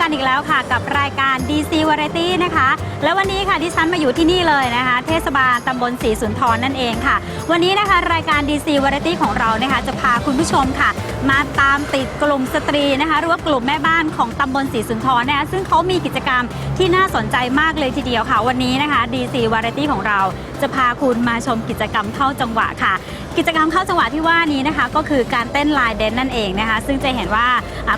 กันอีกแล้วค่ะกับรายการ DC Variety นะคะ แล้ววันนี้ค่ะที่ฉันมาอยู่ที่นี่เลยนะคะ เทศบาลตำบลศรีสุนทรนั่นเองค่ะ วันนี้นะคะรายการ DC Variety ของเรานะคะจะพาคุณผู้ชมค่ะ มาตามติดกลุ่มสตรีนะคะหรือว่ากลุ่มแม่บ้านของตำบลศรีสุนทรนะคะซึ่งเขามีกิจกรรมที่น่าสนใจมากเลยทีเดียวค่ะ วันนี้นะคะ DC Variety ของเราจะพาคุณมาชมกิจกรรมเข้าจังหวะค่ะ กิจกรรมเข้าจังหวะที่ว่านี้นะคะ ก็คือการเต้นลายเดนนั่นเองนะคะ ซึ่งจะเห็นว่า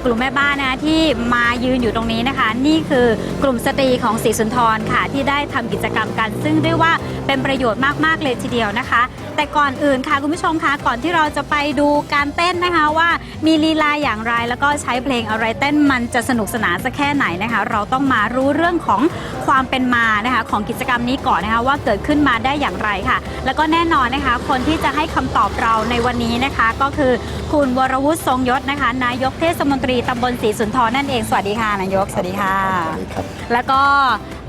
กลุ่มแม่บ้านนะคะที่มายืนอยู่ตรงนี้นะคะ นี่คือกลุ่มสตรีของศรีสุนทรค่ะ ที่ได้ทำกิจกรรมกัน ซึ่งเรียกว่าเป็นประโยชน์มากๆเลยทีเดียวนะคะ แต่ก่อนอื่นค่ะคุณผู้ชมคะก่อนที่เราจะไปดูการเต้นนะคะว่ามีลีลาอย่างไรแล้วก็ใช้เพลงอะไรเต้นมันจะสนุกสนานสักแค่ไหนนะคะ เราต้องมารู้เรื่องของความเป็นมานะคะ ของกิจกรรมนี้ก่อนนะคะว่าเกิดขึ้นมาได้อย่างไรค่ะ แล้วก็แน่นอนนะคะ คนที่จะให้คำตอบเราในวันนี้นะคะ ก็คือคุณวรวุฒิทรงยศนะคะ นายกเทศมนตรีตำบลศรีสุนทรนั่นเอง สวัสดีค่ะนายกสวัสดีค่ะสวัสดีครับแล้วก็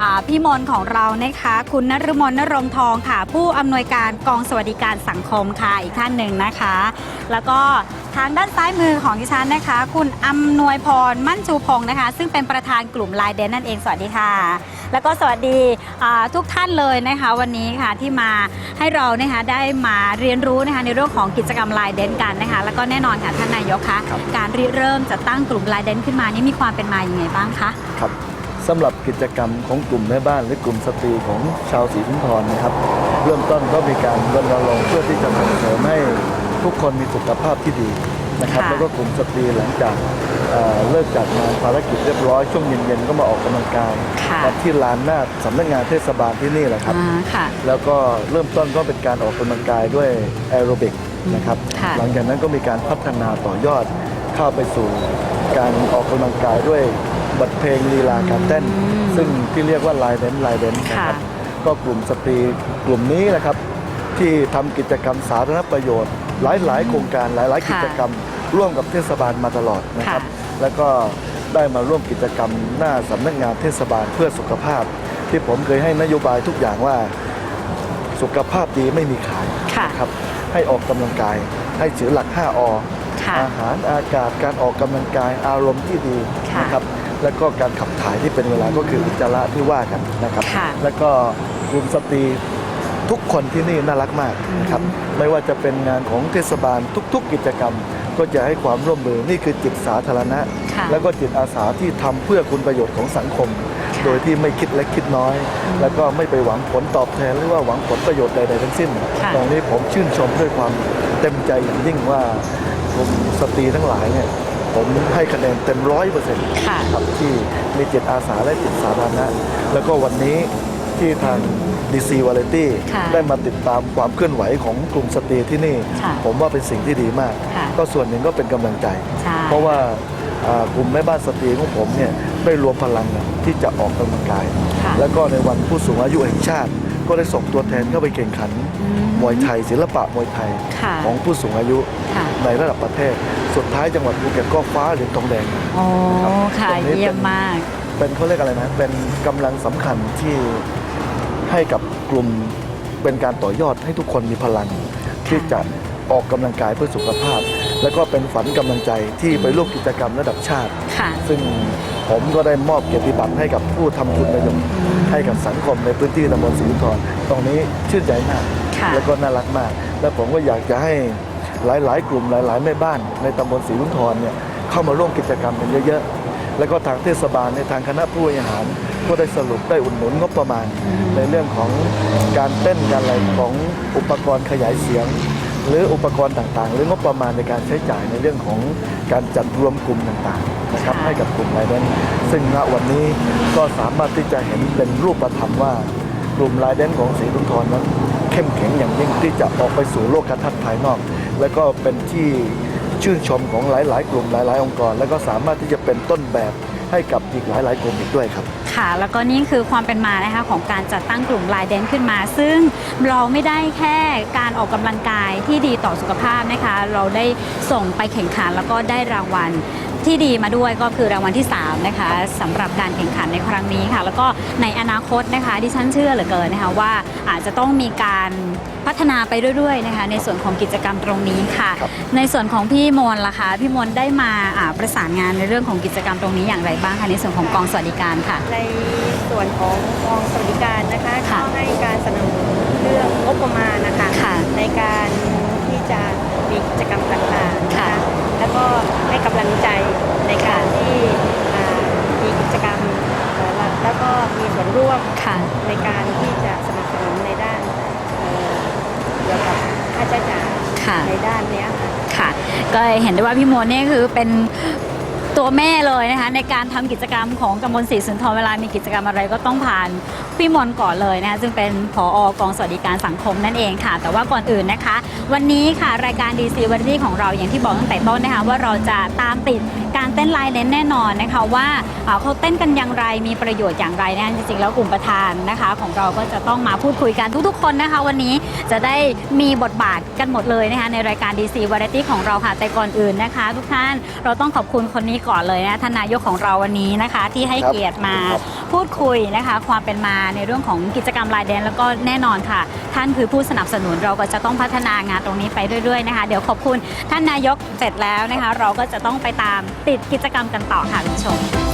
อ่าพี่มนของเรานะคะ คุณนฤมลนรงทองค่ะ ผู้อำนวยการกองสวัสดิการสังคมค่ะอีกท่านหนึ่งนะคะ แล้วก็ ทางด้านซ้ายมือของดิฉันนะคะ คุณอำนวยพรมั่นชูพงศ์นะคะ ซึ่งเป็นประธานกลุ่มลายเดนนั่นเองสวัสดีค่ะ แล้วก็สวัสดีอ่าทุกท่านเลยนะคะ วันนี้ค่ะที่มาให้เรานะคะได้มาเรียนรู้นะคะในเรื่องของกิจกรรมลายเดนกันนะคะ แล้วก็แน่นอนค่ะท่านนายกคะครับการริเริ่มจะตั้งกลุ่มลายเดนขึ้นมานี่มีความเป็นมาอย่างไงบ้างคะครับสำหรับกิจกรรมของกลุ่มแม่บ้านหรือกลุ่มสตรีของชาวศรีสุนทรนะครับ เริ่มต้นก็มีการรณรงค์เพื่อที่จะส่งเสริมให้ ทุกคนมีสุขภาพที่ดีนะครับ ค่ะ แล้วก็กลุ่มสตรีหลังจากเอ่อเลิกจากงานภารกิจเรียบร้อยช่วงเย็นๆก็มาออกกำลังกายค่ะกันที่ลานหน้าสำนักงานเทศบาลที่นี่แหละครับ อ่าค่ะ แล้วก็เริ่มต้นก็เป็นการออกกำลังกายด้วยแอโรบิกนะครับ ค่ะ หลังจากนั้นก็มีการพัฒนาต่อยอดเข้าไปสู่การออกกำลังกายด้วยบทเพลงลีลาการเต้นอืมซึ่งที่เรียกว่าลายเดนลายเดนนะครับ ก็กลุ่มสตรีกลุ่มนี้นะครับ ที่ทำกิจกรรมสาธารณประโยชน์ หลายๆ โครงการหลาย ๆ กิจกรรม ร่วมกับเทศบาลมาตลอดนะครับค่ะแล้วก็ได้มาร่วมกิจกรรมหน้าสำนักงานเทศบาลเพื่อสุขภาพ ที่ผมเคยให้นโยบายทุกอย่างว่าสุขภาพดีไม่มีขายค่ะนะครับให้ออกกำลังกาย ให้ถือหลัก 5อค่ะอาหารอากาศการออกกำลังกายอารมณ์ที่ดีค่ะนะครับแล้วก็การขับถ่ายที่เป็นเวลาก็คืออุจจาระที่ว่ากันนะครับค่ะแล้วก็กลุ่มสตรี ทุกคนที่นี่น่ารักมากนะครับไม่ว่าจะเป็นงานของเทศบาลทุก ๆ กิจกรรม ก็จะให้ความร่วมมือนี่คือจิตสาธารณะค่ะแล้วก็จิตอาสาที่ทำเพื่อคุณประโยชน์ของสังคมค่ะโดยที่ไม่คิดเล็กคิดน้อย แล้วก็ไม่ไปหวังผลตอบแทนหรือว่าหวังผลประโยชน์ใดๆทั้งสิ้นค่ะตรงนี้ผมชื่นชมด้วยความเต็มใจอย่างยิ่งว่ากลุ่มสตรีทั้งหลายเนี่ยผมให้คะแนนเต็มร้อยเปอร์เซ็นต์ค่ะครับที่มีจิตอาสาและจิตสาธารณะแล้วก็วันนี้ ที่ทาง DC Variety ค่ะได้มาติดตามความเคลื่อนไหวของกลุ่มสตรีที่นี่ ค่ะผมว่าเป็นสิ่งที่ดีมาก ค่ะ ก็ส่วนหนึ่งก็เป็นกำลังใจ ใช่ เพราะว่าอ่ากลุ่มแม่บ้านสตรีของผมเนี่ยได้รวมพลังกันที่จะออกกำลังกาย ค่ะแล้วก็ในวันผู้สูงอายุแห่งชาติ ก็ได้ส่งตัวแทนเข้าไปแข่งขัน อืมมวยไทย ศิลปะมวยไทยค่ะ ของผู้สูงอายุค่ะในระดับประเทศ สุดท้ายจังหวัดภูเก็ตก็คว้าเหรียญทองแดงมาโอ้ค่ะ ตรงนี้เป็น เยี่ยมมาก เป็นเขาเรียกอะไรนะ เป็นกำลังสำคัญที่ ให้กับกลุ่มเป็นการต่อยอดให้ทุกคนมีพลัง ที่จะออกกำลังกายเพื่อสุขภาพ แล้วก็เป็นฝันกำลังใจที่ไปร่วมกิจกรรมระดับชาติค่ะซึ่งผมก็ได้มอบเกียรติบัตรให้กับผู้ทำคุณประโยชน์ให้กับสังคมในพื้นที่ตำบลศรีสุนทรตรงนี้ชื่นใจมากค่ะแล้วก็น่ารักมาก และผมก็อยากจะให้หลาย ๆ กลุ่มหลาย ๆ แม่บ้านในตำบลศรีสุนทรเนี่ยเข้ามาร่วมกิจกรรมกันเยอะ ๆ แล้วก็ทางเทศบาลในทางคณะผู้บริหาร ก็ได้สรุปได้อุดหนุนงบประมาณ ในเรื่องของการเต้นการอะไรของอุปกรณ์ขยายเสียง หรืออุปกรณ์ต่างๆ หรืองบประมาณในการใช้จ่ายในเรื่องของการจัดรวมกลุ่มต่างๆนะครับให้กับกลุ่มรายเดนซึ่งณวันนี้ก็สามารถที่จะเห็นเป็นรูปธรรมว่ากลุ่มรายเดนของศรีลุนทรนั้น เข้มแข็งอย่างยิ่งที่จะออกไปสู่โลกทัศน์ภายนอก แล้วก็เป็นที่ ชื่นชมของหลาย ๆ กลุ่มหลาย ๆ องค์กร แล้วก็สามารถที่จะเป็นต้นแบบให้กับอีกหลาย ๆ กลุ่มอีกด้วยครับ ค่ะ แล้วก็นี่คือความเป็นมานะคะของการจัดตั้งกลุ่มลายเดนขึ้นมา ซึ่งเราไม่ได้แค่การออกกำลังกายที่ดีต่อสุขภาพนะคะ เราได้ส่งไปแข่งขันแล้วก็ได้รางวัล ที่ดีมาด้วยก็คือรางวัลที่ 3 นะคะสำหรับการแข่งขันในครั้งนี้ค่ะ แล้วก็ในอนาคตนะคะดิฉันเชื่อเหลือเกินนะคะว่าอาจจะต้องมีการพัฒนาไปเรื่อยๆนะคะ ในส่วนของกิจกรรมตรงนี้ค่ะครับในส่วนของพี่มนล่ะคะพี่มนได้มาอ่าประสานงานในเรื่องของกิจกรรมตรงนี้อย่างไรบ้างคะในส่วนของกองสวัสดิการค่ะ ในส่วนของกองสวัสดิการนะคะก็ค่ะให้การสนับสนุนเรื่องงบประมาณนะคะค่ะในการที่จะมีกิจกรรมต่างๆนะค่ะคะแล้วก็ให้กำลังใจ ก็เห็นได้ว่าพี่มนเนี่ยคือเป็นตัวแม่เลยนะคะในการทำกิจกรรมของกำบลศรีสุนทรเวลามีกิจกรรมอะไรก็ต้องผ่านพี่มนก่อนเลยนะคะซึ่งเป็นผออกองสวัสดิการสังคมนั่นเองค่ะ แต่ว่าก่อนอื่นนะคะ วันนี้ค่ะรายการดีซีวันที่ของเราอย่างที่บอกตั้งแต่ต้นนะคะว่าเราจะตามติด การเต้นลายเน้นแน่นอนนะคะว่าเขาเต้นกันอย่างไรมีประโยชน์อย่างไรนะคะจริงๆแล้วกลุ่มประธานนะคะ ของเราก็จะต้องมาพูดคุยกันทุกๆ คนนะคะ วันนี้จะได้มีบทบาทกันหมดเลยนะคะในรายการ DC Variety ของเราค่ะแต่ก่อนอื่นนะคะ ทุกท่านเราต้องขอบคุณคนนี้ก่อนเลยนะท่านนายกของเราวันนี้นะคะ ที่ให้เกียรติมาพูดคุยนะคะ ความเป็นมาในเรื่องของกิจกรรมลายแดนแล้วก็แน่นอนค่ะ ท่านคือผู้สนับสนุนเราก็จะต้องพัฒนางานตรงนี้ไปเรื่อยๆนะคะ เดี๋ยวขอบคุณท่านนายกเสร็จแล้วนะคะ เราก็จะต้องไปตามติดกิจกรรมกันต่อค่ะคุณผู้ชม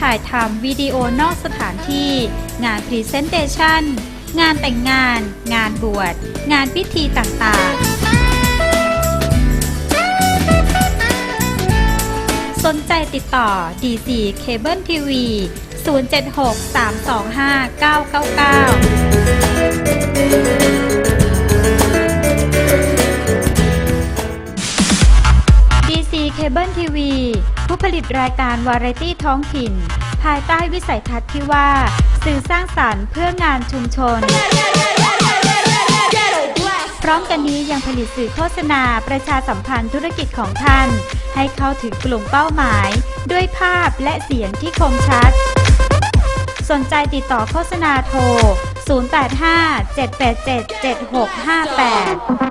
ถ่ายทำวิดีโอนอกสถานที่ งานพรีเซนเตชันงานแต่งงาน งานบวช งานพิธีต่างๆ สนใจติดต่อ DC Cable TV 076 325 999 DC Cable TV ผู้ ผลิตรายการวาไรตี้ท้องถิ่น ภายใต้วิสัยทัศน์ที่ว่า สื่อสร้างสรรค์เพื่องานชุมชน พร้อมกันนี้ยังผลิตสื่อโฆษณาประชาสัมพันธ์ธุรกิจของท่าน ให้เข้าถึงกลุ่มเป้าหมาย ด้วยภาพและเสียงที่คมชัด สนใจติดต่อโฆษณาโทร 085 787 7658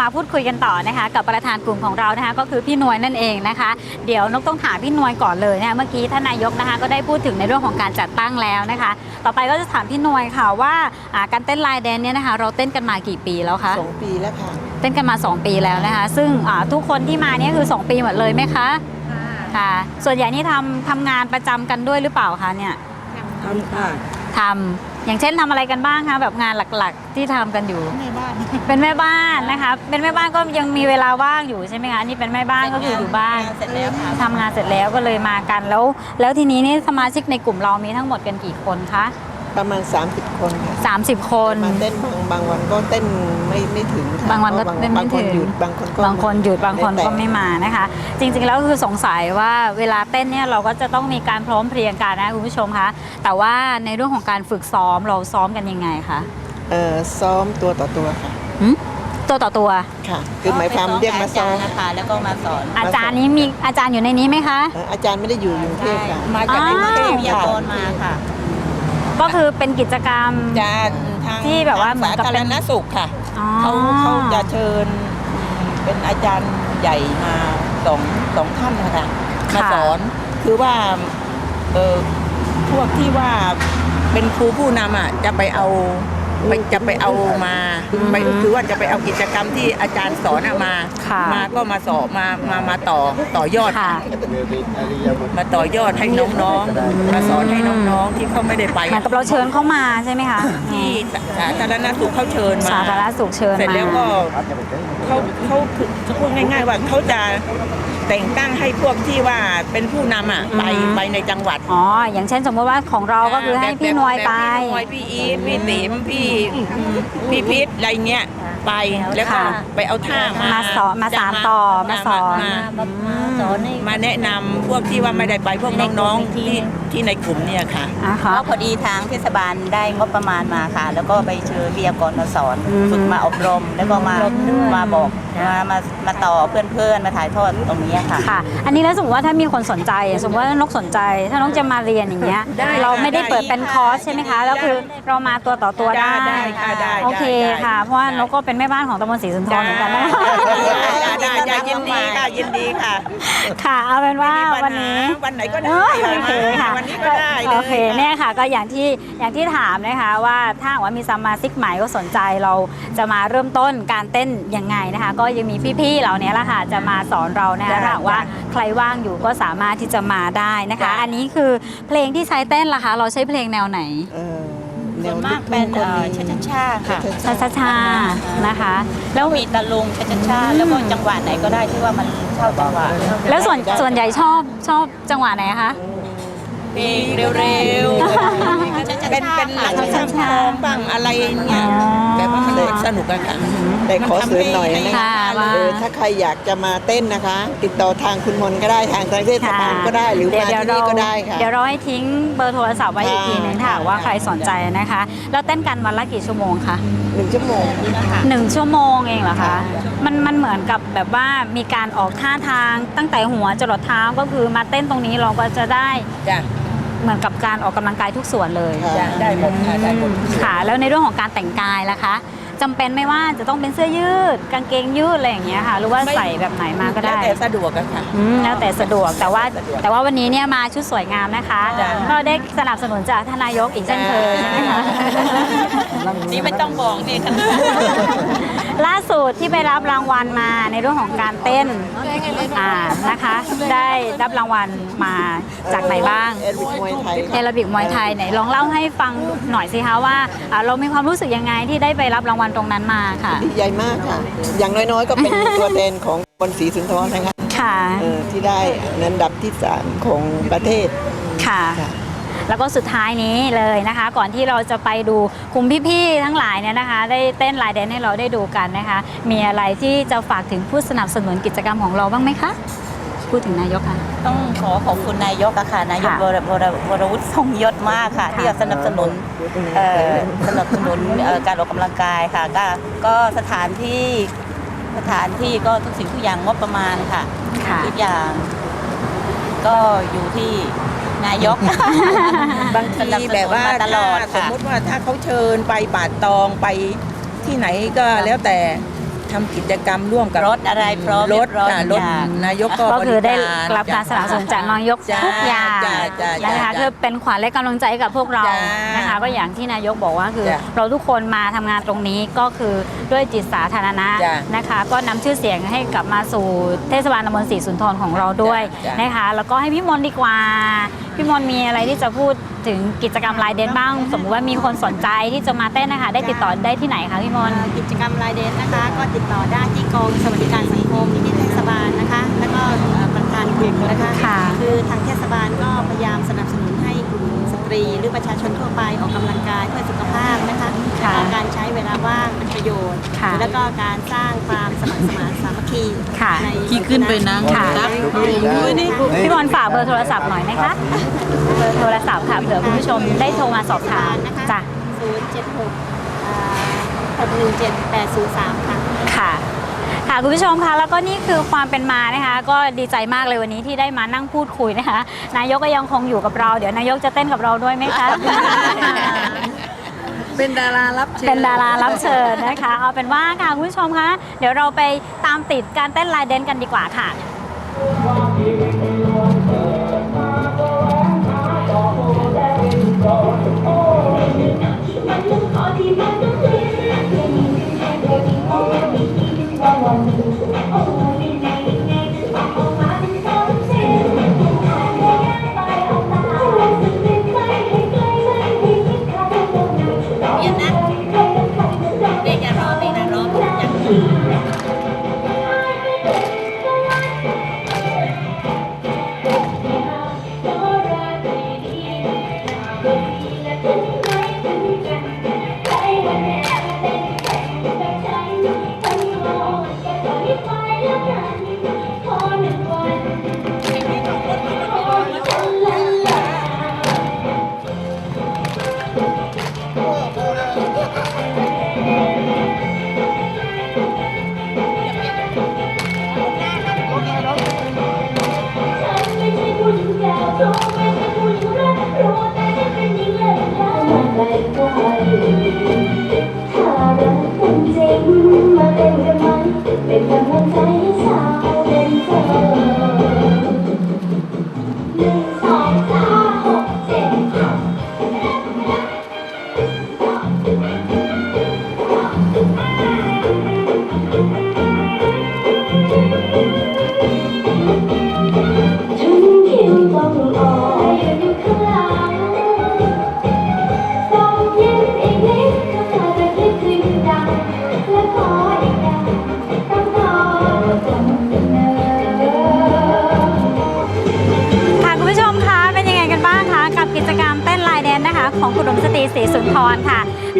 มาพูดคุยกันต่อนะคะ กับประธานกลุ่มของเรานะคะ ก็คือพี่นวยนั่นเองนะคะ เดี๋ยวนกต้องถามพี่นวยก่อนเลยนะคะเมื่อกี้ท่านนายกนะคะก็ได้พูดถึงในเรื่องของการจัดตั้งแล้วนะคะ ต่อไปก็จะถามพี่นวยค่ะว่าอ่าการเต้นลายแดนเนี่ยนะคะ เราเต้นกันมากี่ปีแล้วคะสองปีแล้วค่ะ เต้นกันมา 2 ปีแล้วนะคะ ซึ่งอ่าทุกคนที่มาเนี่ยคือ 2 ปีหมดเลยไหมคะค่ะ ส่วนใหญ่นี่ทำทำงานประจำกันด้วยหรือเปล่าคะเนี่ยทำค่ะทำ อย่างเช่นทำอะไรกันบ้างคะแบบงานหลักๆ ที่ทำกันอยู่แม่บ้านเป็นแม่บ้านนะคะ เป็นแม่บ้านก็ยังมีเวลาว่างอยู่ใช่ไหมคะอันนี่เป็นแม่บ้านก็คืออยู่บ้านเสร็จแล้วค่ะทำงานเสร็จแล้วก็เลยมากันแล้ว แล้วทีนี้นี่สมาชิกในกลุ่มเรามีทั้งหมดกันกี่คนคะ ประมาณ 30 คนค่ะ30 คน มาเต้นบางบางวันก็เต้นไม่ไม่ถึงค่ะบางวันก็พระเต้นไม่บางคนถึงหยุดบางคนก็บางคนหยุดบางคนแล้วก็แต่ไม่มานะคะ จริงๆแล้วคือสงสัยว่าเวลาเต้นเนี่ยเราก็จะต้องมีการพร้อมเพรียงกันนะคุณผู้ชมคะแต่ว่าในเรื่องของการฝึกซ้อมเราซ้อมกันยังไงคะเอ่อซ้อมตัวต่อตัวค่ะหึตัวต่อตัว ค่ะ คือหมายความเรียกมาซ้อม นะคะ แล้วก็มาสอน อาจารย์นี้มีอาจารย์อยู่ในนี้ไหมคะ เอ่ออาจารย์ไม่ได้อยู่อยู่กรุงเทพค่ะ มาจากอ้าวกรุงเทพวิทยากรมาค่ะ ก็คือเป็นกิจกรรม จะทางที่แบบว่าเหมือนกับสาเป็ธานรณสุขค่ะอ๋อ เขาเขาจะเชิญเป็นอาจารย์ใหญ่มาสองสองท่านนะคะมาสอนคือว่าเออพวกที่ว่าเป็นครูผู้นำอะจะไปเอา ไปจะไปเอามาไปคือว่าจะไปเอากิจกรรมที่อาจารย์สอนอะมา ค่ะมาก็มาสอนมามามาต่อต่อยอด ค่ะ มาต่อยอดให้น้องๆ มาสอนให้น้องๆที่เขาไม่ได้ไปเหมือนกับเราเชิญเข้ามาใช่ไหมคะที่สาธารณสุขเขาเชิญมาสาธารณสุขเชิญเสร็จมาแล้วก็ เขาเขาคือพูดง่ายๆว่าเขาจะแต่งตั้งให้พวกที่ว่าเป็นผู้นำอะไปไปในจังหวัดอ๋อ อย่างเช่นสมมติว่าของเราก็คือให้แบบพี่นวยไป แบบพี่นวยพี่อีทพี่ติ๋มพี่พี่พิษอะไรเงี้ยไปแล้วก็ค่ะไปเอาท่ามามาสอนมาสานต่อมาสอน มาอืมสอนมาแนะนำพวกที่ว่าไม่ได้ไปพวกน้องๆที่ที่ในกลุ่มเนี่ยค่ะ อ่าเพค่ะราะพอดีทางเทศบาลได้งบประมาณมาค่ะ แล้วก็ไปเชิญวิทยากรมาสอน อืม ฝึกมาอบรมแล้วก็มามาบอก 있어요. มามามาต่อเพื่อนๆ มาถ่ายทอดตรงนี้ค่ะ ค่ะ อันนี้แล้วสมมติว่าถ้ามีคนสนใจ สมมติว่านกสนใจ ถ้านกจะมาเรียนอย่างเงี้ย ได้เราไม่ได้ได้เปิดเป็นคอร์สใช่ไหมคะ แล้วคือเรามาตัวต่อตัวได้ได้ค่ะได้โอเคได้ ค่ะ เพราะว่านกก็เป็นแม่บ้านของตำบลศรีสุนทรเหมือนกันนะ ได้ได้ได้ยินดีค่ะยินดีค่ะค่ะ เอาเป็นว่าไม่มีปัญหาวันนี้ วันไหนก็ได้เออโอเคค่ะวันนี้ก็ได้เลย โอเคเนี่ยค่ะก็อย่างที่อย่างที่ถามนะคะว่าถ้าหากว่ามีสมาชิกใหม่ก็สนใจเราจะมาเริ่มต้นการเต้นยังไงนะคะ ก็ยังมีพี่ๆเราเนี้ยแหละค่ะจะมาสอนเรานะคะจ้ะถ้าหากว่าใครว่างอยู่ก็สามารถที่จะมาได้นะคะ จ้ะ อันนี้คือเพลงที่ใช้เต้นล่ะคะ เราใช้เพลงแนวไหนเอ่อแนส่ววนลูมากกเป็ทุ่นงก็เอ่อมีชาชาชาค่ะชาชาชานะคะ แล้วมีตะลุงชาชาชาแล้วก็จังหวะไหนก็ได้ที่ว่ามันเข้าจังหวะแล้วส่วนส่วนใหญ่ชอบชอบจังหวะไหนคะ เพลงเร็วๆ เป็นเป็นหลังช่างทองบ้างอะไรเงี้ยอ๋อแต่ว่ามันสนุกอะค่ะแต่ขอเสริมหน่อยนะค่ะว่า เออถ้าใครอยากจะมาเต้นนะคะ ติดต่อทางคุณมนต์ก็ได้ทางทางเทศบาลก็ได้หรือมาที่นี่ก็ได้ค่ะ เดี๋ยวเราให้ทิ้งเบอร์โทรศัพท์ไว้อีกทีหนึงถ้าหากว่าใครสนใจนะคะ แล้วเต้นกันวันละกี่ชั่วโมงคะหนึ่งชั่วโมง หนึ่งชั่วโมงเองเหรอคะ มันมันเหมือนกับแบบว่ามีการออกท่าทางตั้งแต่หัวจรดเท้าก็คือมาเต้นตรงนี้เราก็จะได้ จ้ะ เหมือนกับการออกกำลังกายทุกส่วนเลยค่ะจ้ะได้หมดค่ะได้หมดค่ะ แล้วในเรื่องของการแต่งกายล่ะคะจำเป็นไหม่ว่าจะต้องเป็นเสื้อยืด กางเกงยืดอะไรอย่างเงี้ยค่ะ หรือว่าใส่แบบไหนมาก็แล้วได้แต่สะดวกอะค่ะ อืมแล้วแต่สะดวกแต่ว่าแต่ว่าวันนี้เนี่ยมาชุดสวยงามนะคะ จ้ะ ก็ได้สนับสนุนจากทานนายกอีกเช่นเคยใช่ไหมคะ นี่ไม่ต้องบอกนี่ค่ะ ล่าสุดที่ไปรับรางวัลมาในเรื่องของการเต้นอ่านะคะ ได้รับรางวัลมาจากไหนบ้างแอดวิกมวยไทยเอลบิกมวยไทยไหนลองเล่าให้ฟังหน่อยสิคะว่าอ่าเรามีความรู้สึกยังไงที่ได้ไปรับรางวัลตรงนั้นมาค่ะ ดีใจมากค่ะ อย่างน้อยๆ ก็เป็นตัวแทนของบนศรีสุนทรนะคะค่ะเออที่ได้อันดับที่สามของประเทศค่ะ ค่ะ แล้วก็สุดท้ายนี้เลยนะคะ ก่อนที่เราจะไปดูกลุ่มพี่ๆทั้งหลายเนี่ยนะคะ ได้เต้นลายแดนให้เราได้ดูกันนะคะ มีอะไรที่จะฝากถึงผู้สนับสนุนกิจกรรมของเราบ้างไหมคะพูดถึงนายกค่ะต้องขอขอบคุณนายกอะค่ะนายกค่ะวรวรวรวุฒิทรงยศมากค่ะ ที่จะสนับสนุนเอ่อสนับสนุนเอ่อการออกกำลังกายค่ะก็ก็สถานที่สถานที่ก็ทุกสิ่งทุกอย่างงบประมาณค่ะค่ะทุกอย่าง ก็อยู่ที่ นายก บางทีแบบว่าสนับสนุนมาตลอดถ้าสมค่ะ มติว่าถ้าเขาเชิญไปป่าตองไปที่ไหนก็แล้วแต่ทำกิจกรรมร่วมกับรถอะไรพร้อมรเรียถบร้อยค่ะทุรกถอย่าง นายกก็ก็คือได้บริรับการสนับสนุนจากนายกจ้าทุกอย่างจ้าจ้าจ้านะคะจ้าคือเป็นขวัญและกำลังใจให้กับพวกเราจ้านนะคะ ก็อย่างที่นายกบอกว่าคือ จ้าเราทุกคนมาทำงานตรงนี้ก็คือด้วยจิตสาธารณะจ้านะคะ ก็นำชื่อเสียงให้กลับมาสู่เทศบาลตำบลศรีสุนทรของเราด้วยจ้านะคะ แล้วก็ให้พี่มนต์ดีกว่า พี่มนต์มีอะไรที่จะพูดถึงกิจกรรมลายเดนบ้าง สมมุติว่ามีคนสนใจที่จะมาเต้นนะคะ ได้ติดต่อได้ที่ไหนคะพี่มนต์กิจกรรมรายเดนนะคะ ก็ติดต่อได้ที่กองสวัสดิการสังคมที่เทศบาลนะคะ แล้วก็เอ่อประธานกลุ่มนะคะค่ะคือทางเทศบาลก็พยายามสนับสนุนให้กลุ่มส ตรี หรือประชาชนทั่วไปออกกำลังกายเพื่อสุขภาพนะคะค่ะแล้วก็การใช้เวลาว่างเป็นประโยชน์ ค่ะแล้วก็การสร้างความสมัครสมานสามัคคีค่ะในที่ขึ้นไปนั่งค่ะรับพี่บอลฝากเบอร์โทรศัพท์หน่อยไหมคะ เบอร์โทรศัพท์ค่ะเผื่อคุณผู้ชมได้โทรมาสอบถามนะคะจ้ะ076 617 803 ค่ะ ค่ะ ค่ะคุณผู้ชมคะแล้วก็นี่คือความเป็นมานะคะ ก็ดีใจมากเลยวันนี้ที่ได้มานั่งพูดคุยนะคะ นายกก็ยังคงอยู่กับเรา เดี๋ยวนายกจะเต้นกับเราด้วยไหมคะ เป็นดารารับเชิญ เป็นดารารับเชิญนะคะ เอาเป็นว่าค่ะคุณผู้ชมคะเดี๋ยวเราไปตามติดการเต้นลายเดนกันดีกว่าค่ะเ Oh,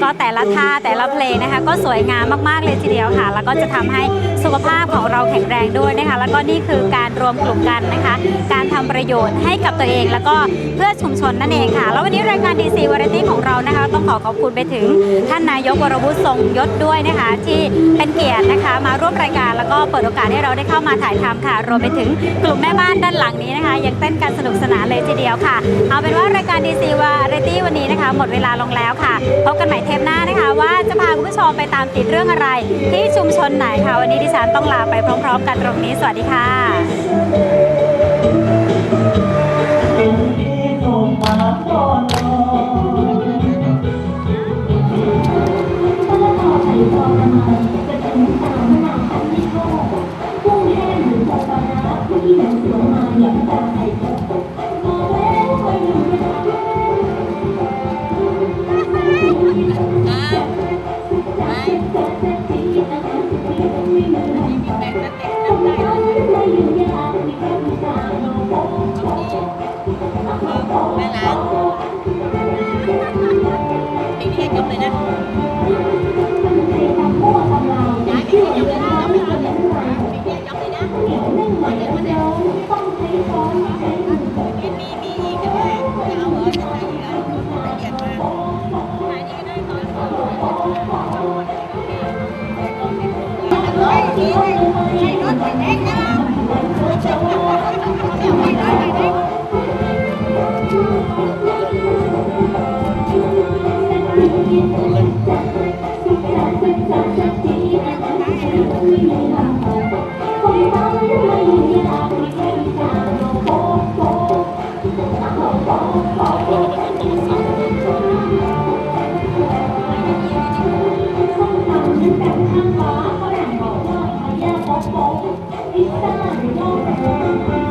ก็แต่ละท่าแต่ละเพลงนะคะ ก็สวยงามมากๆเลยทีเดียวค่ะ แล้วก็จะทำให้สุขภาพของเราแข็งแรงด้วยนะคะ แล้วก็นี่คือการรวมกลุ่มกันนะคะ การทำประโยชน์ให้กับตัวเอง แล้วก็เพื่อชุมชนนั่นเองค่ะ แล้ววันนี้รายการดีซีวาไรตี้ของเรานะคะ ต้องขอขอบคุณไปถึงท่านนายกวรวุฒิทรงยศด้วยนะคะ ที่เป็นเกียรตินะคะ มาร่วมรายการแล้วก็เปิดโอกาสให้เราได้เข้ามาถ่ายทำค่ะ รวมไปถึงกลุ่มแม่บ้านด้านหลังนี้นะคะ ยังเต้นกันสนุกสนานเลยทีเดียวค่ะ เอาเป็นว่ารายการดีซีวาไรตี้วันนี้นะคะ หมดเวลาลงแล้วค่ะพบกันใหม่เทปหน้านะคะ ว่าจะพาคุณผู้ชมไปตามติดเรื่องอะไร ที่ชุมชนไหนค่ะวันนี้ดิฉันต้องลาไปพร้อม ๆ กันตรงนี้ สวัสดีค่ะ ข้า